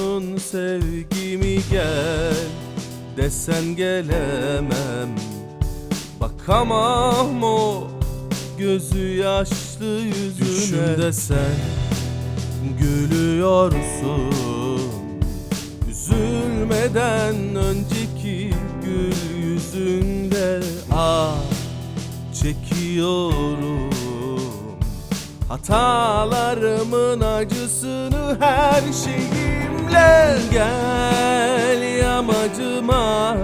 memnun sevgimi gel Desen gelemem. Bakamam o gözü yaşlı yüzüne. Düşümde sen gülüyorsun. Üzülmeden önceki gül yüzünde ah çekiyorum. Hatalarımın acısını her şeyimle Gel yamacıma?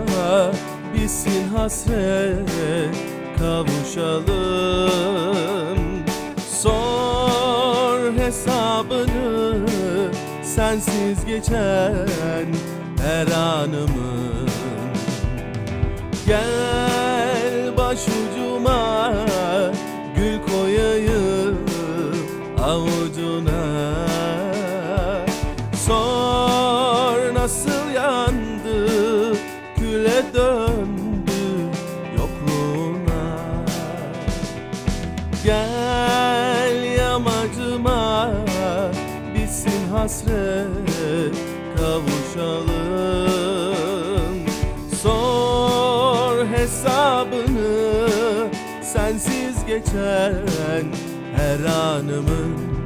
Bitsin hasret kavuşalım. Sor hesabını sensiz geçen her anımın. Gel başucuma nasıl yandı küle döndü yokluğuna. Gel yamacıma bitsin hasret kavuşalım. Sor hesabını sensiz geçen her anımın